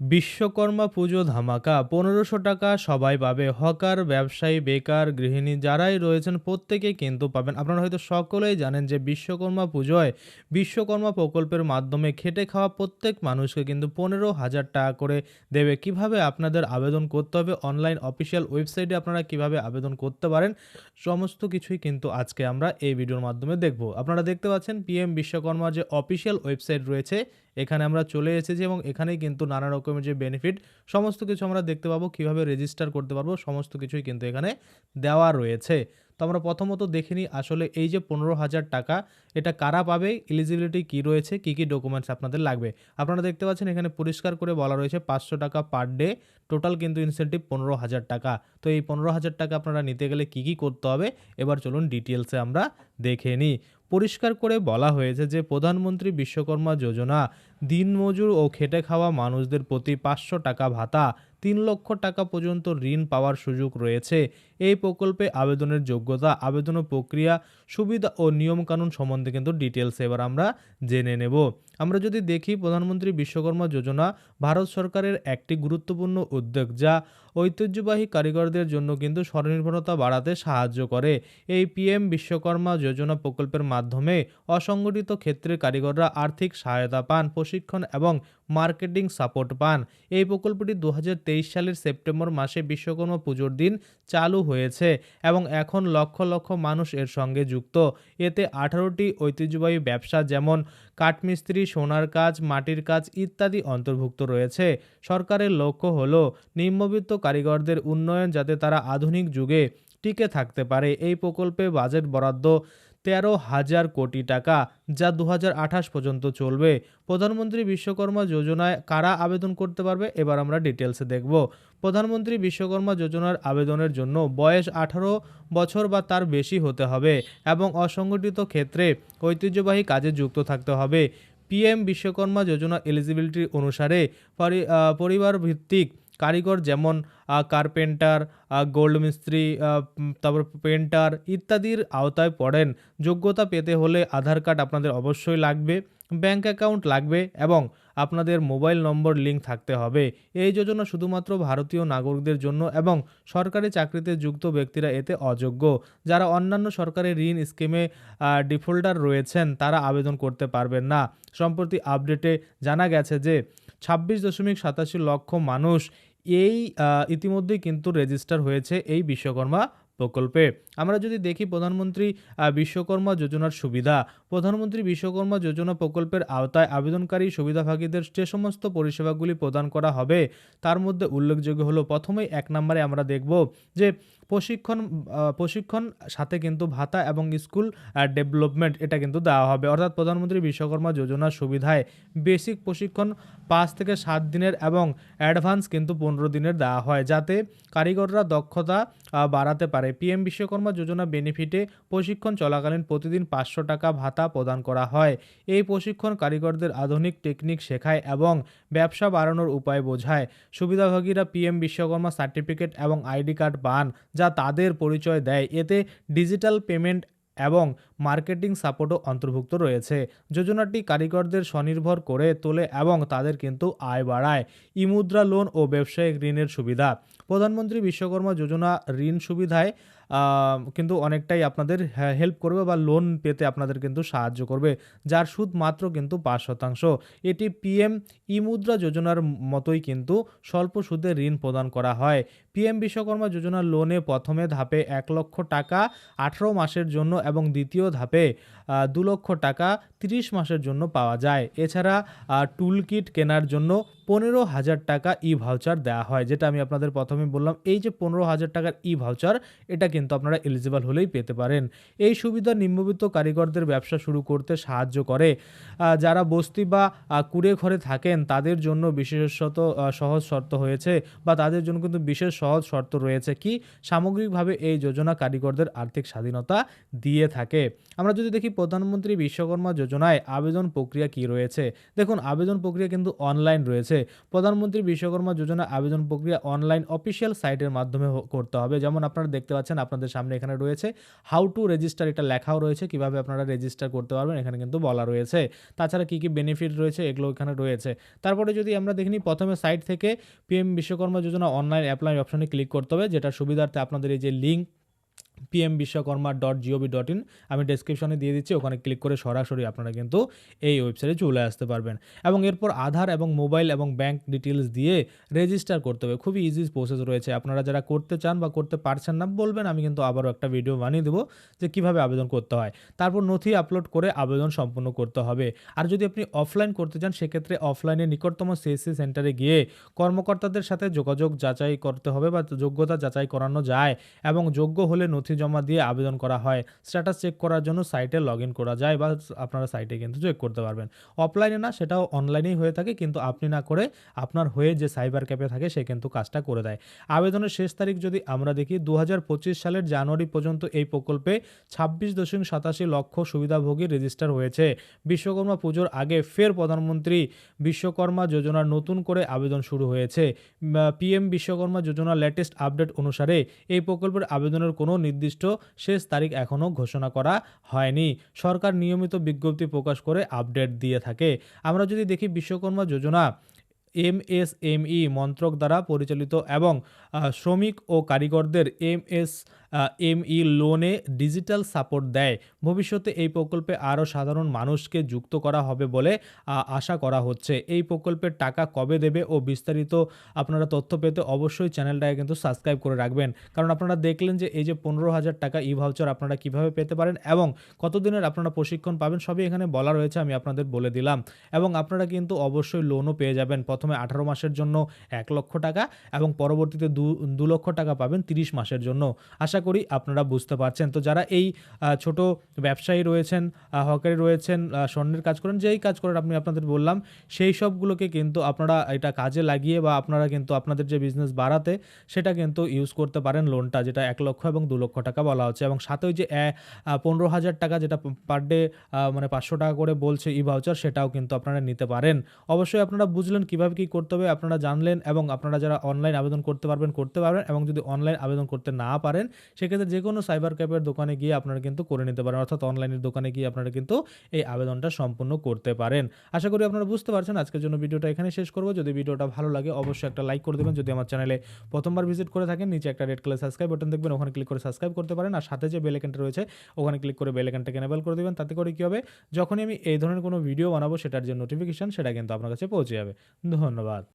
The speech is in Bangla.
বিশ্বকর্মা পুজো ধামাকা, পনেরোশো টাকা সবাই পাবে। হকার, ব্যবসায়ী, বেকার, গৃহিণী যারাই রয়েছেন, প্রত্যেকেই কিন্তু পাবেন। আপনারা হয়তো সকলেই জানেন যে বিশ্বকর্মা পুজোয় বিশ্বকর্মা প্রকল্পের মাধ্যমে খেটে খাওয়া প্রত্যেক মানুষকে কিন্তু পনেরো হাজার টাকা করে দেবে। কীভাবে আপনাদের আবেদন করতে হবে? অনলাইন অফিসিয়াল ওয়েবসাইটে আপনারা কীভাবে আবেদন করতে পারেন? সমস্ত কিছুই কিন্তু আজকে আমরা এই ভিডিওর মাধ্যমে দেখব। আপনারা দেখতে পাচ্ছেন পিএম বিশ্বকর্মা যে অফিসিয়াল ওয়েবসাইট রয়েছে এখানে আমরা চলে এসেছি এবং এখানেই কিন্তু নানা রকমের যে বেনিফিট সমস্ত কিছু আমরা দেখতে পাবো, কীভাবে রেজিস্টার করতে পারব, সমস্ত কিছুই কিন্তু এখানে দেওয়া রয়েছে। তো আমরা প্রথমত দেখে নিই আসলে এই যে পনেরো হাজার টাকা, এটা কারা পাবে এলিজিবিলিটি কি রয়েছে, কি কি ডকুমেন্টস আপনাদের লাগবে? আপনারা দেখতে পাচ্ছেন এখানে পরিষ্কার করে বলা রয়েছে পাঁচশো টাকা পার ডে টোটাল কিন্তু ইনসেন্টিভ পনেরো হাজার টাকা। তো এই পনেরো হাজার টাকা আপনারা নিতে গেলে কি কি করতে হবে? এবার চলুন ডিটেলসে আমরা দেখে নিই। পরিষ্কার করে বলা হয়েছে যে প্রধানমন্ত্রী বিশ্বকর্মা যোজনা দিনমজুর ও খেটে খাওয়া মানুষদের প্রতি পাঁচশো টাকা ভাতা, তিন লক্ষ টাকা পর্যন্ত ঋণ পাওয়ার সুযোগ রয়েছে। এই প্রকল্পে আবেদনের যোগ্যতা, আবেদন প্রক্রিয়া, সুবিধা ও নিয়মকানুন সম্বন্ধে কিন্তু ডিটেলস এবার আমরা জেনে নেব। আমরা যদি দেখি, প্রধানমন্ত্রী বিশ্বকর্মা যোজনা ভারত সরকারের একটি গুরুত্বপূর্ণ উদ্যোগ যা ঐতিহ্যবাহী কারিগরদের জন্য কিন্তু স্বনির্ভরতা বাড়াতে সাহায্য করে। এই পিএম বিশ্বকর্মা যোজনা প্রকল্পের মাধ্যমে অসংগঠিত ক্ষেত্রে কারিগররা আর্থিক সহায়তা পান প্রশিক্ষণ এবং মার্কেটিং সাপোর্ট পান। এই প্রকল্পটি দু হাজার তেইশ সালের সেপ্টেম্বর মাসে বিশ্বকর্মা পুজোর দিন চালু হয়েছে এবং এখন লক্ষ লক্ষ মানুষ এর সঙ্গে যুক্ত। এতে আঠারোটি ঐতিহ্যবাহী ব্যবসা যেমন কাঠমিস্ত্রি, সোনার কাজ, মাটির কাজ ইত্যাদি অন্তর্ভুক্ত রয়েছে। সরকারের লক্ষ্য হল নিম্নবিত্ত কারিগরদের উন্নয়ন যাতে তারা আধুনিক যুগে টিকে থাকতে পারে। এই প্রকল্পে বাজেট বরাদ্দ তেরো হাজার কোটি টাকা, যা দু হাজার আঠাশ পর্যন্ত চলবে। প্রধানমন্ত্রী বিশ্বকর্মা যোজনায় কারা আবেদন করতে পারবে, এবার আমরা ডিটেলসে দেখব। প্রধানমন্ত্রী বিশ্বকর্মা যোজনার আবেদনের জন্য বয়স আঠারো বছর বা তার বেশি হতে হবে এবং অসংগঠিত ক্ষেত্রে ঐতিহ্যবাহী কাজে যুক্ত থাকতে হবে। পিএম বিশ্বকর্মা যোজনা এলিজিবিলিটি অনুসারে পরিবার ভিত্তিক কারিগর যেমন কার্পেন্টার গোল্ড মিস্ত্রি তারপর পেন্টার ইত্যাদির আওতায় পড়েন। যোগ্যতা পেতে হলে আধার কার্ড আপনাদের অবশ্যই লাগবে, ব্যাংক অ্যাকাউন্ট লাগবে এবং আপনাদের মোবাইল নম্বর লিঙ্ক থাকতে হবে। এই যোজনা শুধুমাত্র ভারতীয় নাগরিকদের জন্য এবং সরকারি চাকরিতে যুক্ত ব্যক্তিরা এতে অযোগ্য। যারা অন্যান্য সরকারি ঋণ স্কিমে ডিফল্টার রয়েছেন, তারা আবেদন করতে পারবেন না। সম্প্রতি আপডেটে জানা গেছে যে, ছাব্বিশ দশমিক সাতাশি লক্ষ মানুষ এই ইতিমধ্যেই কিন্তু রেজিস্টার হয়েছে এই বিশ্বকর্মা প্রকল্পে। আমরা যদি দেখি প্রধানমন্ত্রী বিশ্বকর্মা যোজনার সুবিধা, প্রধানমন্ত্রী বিশ্বকর্মা যোজনা প্রকল্পের আওতায় আবেদনকারী সুবিধাভাগীদের যে সমস্ত পরিষেবাগুলি প্রদান করা হবে, তার মধ্যে উল্লেখযোগ্য হলো প্রথমেই এক নম্বরে আমরা দেখব যে প্রশিক্ষণ প্রশিক্ষণ সাথে কিন্তু ভাতা এবং স্কুল ডেভেলপমেন্ট এটা কিন্তু দেওয়া হবে। অর্থাৎ প্রধানমন্ত্রী বিশ্বকর্মা যোজনার সুবিধায় বেসিক প্রশিক্ষণ পাঁচ থেকে সাত দিনের এবং অ্যাডভান্স কিন্তু পনেরো দিনের দেওয়া হয়, যাতে কারিগররা দক্ষতা বাড়াতে পারে। পিএম বিশ্বকর্মা যোজনা বেনিফিটে প্রশিক্ষণ চলাকালীন প্রতিদিন পাঁচশো টাকা ভাতা প্রদান করা হয়। এই প্রশিক্ষণ কারিগরদের আধুনিক টেকনিক শেখায় এবং ব্যবসা বাড়ানোর উপায় বোঝায়। সুবিধাভোগীরা পিএম বিশ্বকর্মা সার্টিফিকেট এবং আইডি কার্ড পান যা তাদের পরিচয় দেয়। এতে ডিজিটাল পেমেন্ট এবং মার্কেটিং সাপোর্টও অন্তর্ভুক্ত রয়েছে। যোজনাটি কারিগরদের স্বনির্ভর করে তোলে এবং তাদের কিন্তু আয় বাড়ায়। ইমুদ্রা লোন ও ব্যবসায়িক ঋণের সুবিধা। প্রধানমন্ত্রী বিশ্বকর্মা যোজনা ঋণ সুবিধায় কিন্তু অনেকটাই আপনাদের হেল্প করবে বা লোন পেতে আপনাদের কিন্তু সাহায্য করবে, যার সুদ মাত্র কিন্তু পাঁচ শতাংশ। এটি পিএম ই মুদ্রা যোজনার মতোই কিন্তু স্বল্প সুদে ঋণ প্রদান করা হয়। পিএম বিশ্বকর্মা যোজনার লোনে প্রথমে ধাপে এক লক্ষ টাকা আঠারো মাসের জন্য এবং দ্বিতীয় ধাপে দু লক্ষ টাকা তিরিশ মাসের জন্য পাওয়া যায়। এছাড়া টুল কিট কেনার জন্য পনেরো হাজার টাকা ই ভাউচার দেওয়া হয়, যেটা আমি আপনাদের প্রথমে বললাম। এই যে পনেরো হাজার টাকার ই ভাউচার এটা কিন্তু আপনারা এলিজিবল হলেই পেতে পারেন। এই সুবিধা নিম্নবিত্ত কারিগরদের ব্যবসা শুরু করতে সাহায্য করে। যারা বস্তি বা কুড়ে ঘরে থাকেন, তাদের জন্য বিশেষত সহজ শর্ত হয়েছে বা তাদের জন্য কিন্তু বিশেষ সহজ শর্ত রয়েছে কি? সামগ্রিকভাবে এই যোজনা কারিগরদের আর্থিক স্বাধীনতা দিয়ে থাকে। আমরা যদি দেখি প্রধানমন্ত্রী বিশ্বকর্মা যোজনায় আবেদন প্রক্রিয়া কি রয়েছে? দেখুন, আবেদন প্রক্রিয়া কিন্তু অনলাইন রয়েছে। প্রধানমন্ত্রী বিশ্বকর্মা যোজনা আবেদন প্রক্রিয়া অনলাইন অফিসিয়াল সাইটের মাধ্যমে করতে হবে। যেমন আপনারা দেখতে পাচ্ছেন, আপনাদের সামনে এখানে রয়েছে হাউ টু রেজিস্টার এটা লেখাও রয়েছে, কীভাবে আপনারা রেজিস্টার করতে পারবেন, এখানে কিন্তু বলা রয়েছে। তাছাড়া কী কী বেনিফিট রয়েছে এগুলো এখানে রয়েছে। তারপরে যদি আমরা দেখিনি প্রথমে সাইট থেকে PM Vishwakarma Yojana online apply অপশনে ক্লিক করতে হবে, যেটা সুবিধার্থে আপনাদের এই যে link PM Vishwakarma dot G O V dot in আমি ডেসক্রিপশনে দিয়ে দিচ্ছি, ওখানে ক্লিক করে সরাসরি আপনারা কিন্তু এই ওয়েবসাইটে চলে আসতে পারবেন। এবং এরপর আধার এবং মোবাইল এবং ব্যাংক ডিটেলস দিয়ে রেজিস্টার করতে হবে। খুবই ইজি প্রসেস রয়েছে। আপনারা যারা করতে চান বা করতে পারছেন না, বলবেন, আমি কিন্তু আবারও একটা ভিডিও বানিয়ে দেবো যে কীভাবে আবেদন করতে হয়। তারপর নথি আপলোড করে আবেদন সম্পূর্ণ করতে হবে। আর যদি আপনি অফলাইন করতে চান, সেক্ষেত্রে অফলাইনে নিকটতম সিএসসি সেন্টারে গিয়ে কর্মকর্তাদের সাথে যোগাযোগ যাচাই করতে হবে বা যোগ্যতা যাচাই করানো যায়। এবং যোগ্য হলে নথি জমা দিয়ে আবেদন করা হয়। স্ট্যাটাস চেক করার জন্য সাইটে লগ করা যায় বা আপনারা সাইটে কিন্তু চেক করতে পারবেন। অফলাইনে না, সেটাও অনলাইনেই হয়ে থাকে, কিন্তু আপনি না করে আপনার হয়ে যে সাইবার ক্যাফে থাকে, সে কিন্তু কাজটা করে দেয়। আবেদনের শেষ তারিখ যদি আমরা দেখি দু হাজার পঁচিশ সালের জানুয়ারি পর্যন্ত এই প্রকল্পে ছাব্বিশ দশমিক সাতাশি লক্ষ সুবিধাভোগী রেজিস্টার হয়েছে। বিশ্বকর্মা পুজোর আগে ফের প্রধানমন্ত্রী বিশ্বকর্মা যোজনার নতুন করে আবেদন শুরু হয়েছে। পিএম বিশ্বকর্মা যোজনার লেটেস্ট আপডেট অনুসারে এই প্রকল্পের আবেদনের কোনো নির্দিষ্ট শেষ তারিখ এখনও ঘোষণা করা হয়নি। সরকার নিয়মিত বিজ্ঞপ্তি প্রকাশ করে আপডেট দিয়ে থাকে। আমরা যদি দেখি বিশ্বকর্মা যোজনা এমএসএমই মন্ত্রক দ্বারা পরিচালিত এবং শ্রমিক ও কারিগরদের এমএস এমই লোনে ডিজিটাল সাপোর্ট দেয়। ভবিষ্যতে এই প্রকল্পে আরও সাধারণ মানুষকে যুক্ত করা হবে বলে আশা করা হচ্ছে। এই প্রকল্পের টাকা কবে দেবে ও বিস্তারিত আপনারা তথ্য পেতে অবশ্যই চ্যানেলটাকে কিন্তু সাবস্ক্রাইব করে রাখবেন। কারণ আপনারা দেখলেন যে এই যে পনেরো হাজার টাকা ই ভাউচার আপনারা কীভাবে পেতে পারেন এবং কতদিনের আপনারা প্রশিক্ষণ পাবেন, সবই এখানে বলা রয়েছে, আমি আপনাদের বলে দিলাম। এবং আপনারা কিন্তু অবশ্যই লোনও পেয়ে যাবেন। প্রথমে আঠারো মাসের জন্য এক লক্ষ টাকা এবং পরবর্তীতে দু দু লক্ষ টাকা পাবেন তিরিশ মাসের জন্য। আশা করি আপনারা বুঝতে পারছেন। তো যারা এই ছোট ব্যবসায়ী রয়েছেন হকারি রয়েছেন স্বর্ণের কাজ করেন, যেই কাজ করেন আপনি আপনাদের বললাম, সেই সবগুলোকে কিন্তু আপনারা এটা কাজে লাগিয়ে বা আপনারা কিন্তু আপনাদের যে বিজনেস বাড়াতে, সেটা কিন্তু ইউজ করতে পারেন লোনটা যেটা এক লক্ষ এবং দু লক্ষ টাকা বলা হচ্ছে। এবং সাথে ওই যে পনেরো হাজার টাকা যেটা পার ডে মানে পাঁচশো টাকা করে বলছে ই ভাউচার সেটাও কিন্তু আপনারা নিতে পারেন। অবশ্যই আপনারা বুঝলেন কীভাবে কি করতে হবে আপনারা জানলেন এবং আপনারা যারা অনলাইন আবেদন করতে পারবেন করতে পারবেন এবং যদি অনলাইন আবেদন করতে না পারেন, সেক্ষেত্রে যে কোনো সাইবার ক্যাফের দোকানে গিয়ে আপনারা কিন্তু করে নিতে পারেন। অর্থাৎ অনলাইনের দোকানে গিয়ে আপনারা কিন্তু এই আবেদনটা সম্পূর্ণ করতে পারেন। আশা করি আপনারা বুঝতে পারছেন। আজকের জন্য ভিডিওটা এখানে শেষ করব। যদি ভিডিওটা ভালো লাগে, অবশ্যই একটা লাইক করে দেবেন। যদি আমার চ্যানেলে প্রথমবার ভিজিট করে থাকেন, নিচে একটা রেড কালার সাবস্ক্রাইব বাটন দেখবেন, ওখানে ক্লিক করে সাবস্ক্রাইব করতে পারেন। আর সাথে যে বেল আইকনটা রয়েছে, ওখানে ক্লিক করে বেল আইকনটাকে এনেবল করে দেবেন। তাতে করে কী হবে? যখনই আমি এই ধরনের কোনো ভিডিও বানাবো, সেটার যে নোটিফিকেশন সেটা কিন্তু আপনার কাছে পৌঁছে যাবে। ধন্যবাদ।